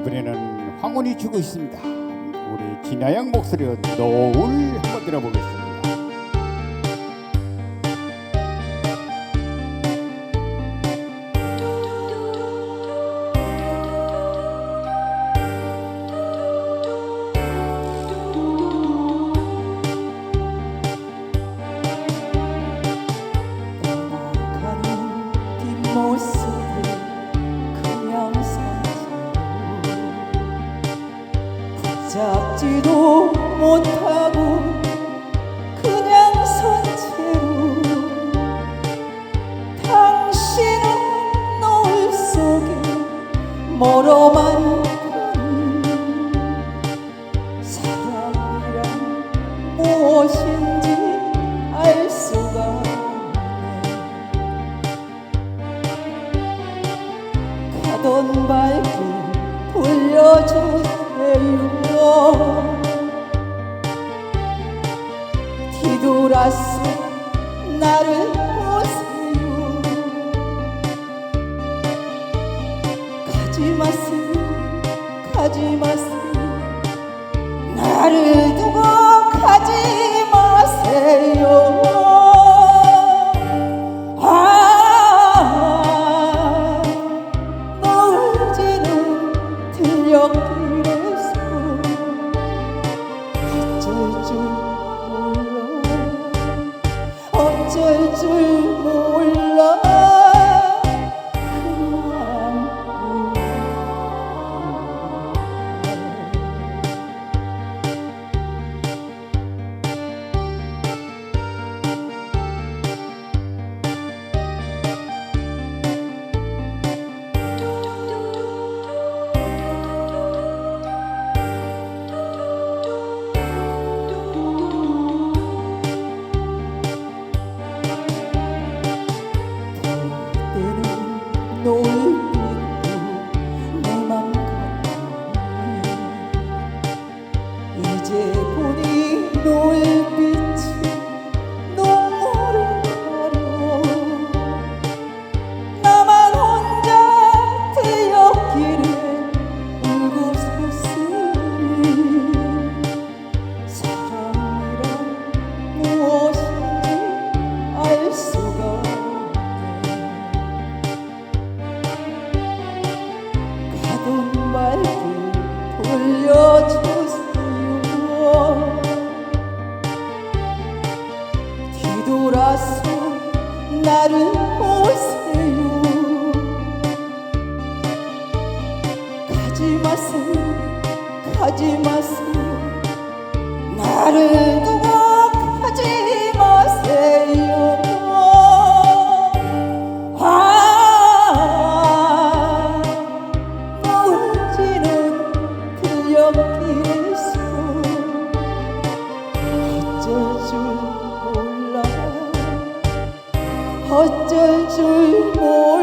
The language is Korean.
이번에는 황혼이 주고 있습니다. 우리 진아양 목소리로 노을 한번 들어보겠습니다. 잡지도 못하고 그냥 산채로 당신은 노을 속에 멀어만 사랑이란 무엇인지 알 수가 없네. 가던 발길 돌려주세요 뒤돌아서 나를 보세요. 가지 마세요 가지 마세요. 나를 두고 줄 몰라 어쩔 줄 이제 보니 노을 하지 마세요. 나를 동학하지 마세요. 아, 어쩔 줄 몰라. 어쩔 줄 몰라.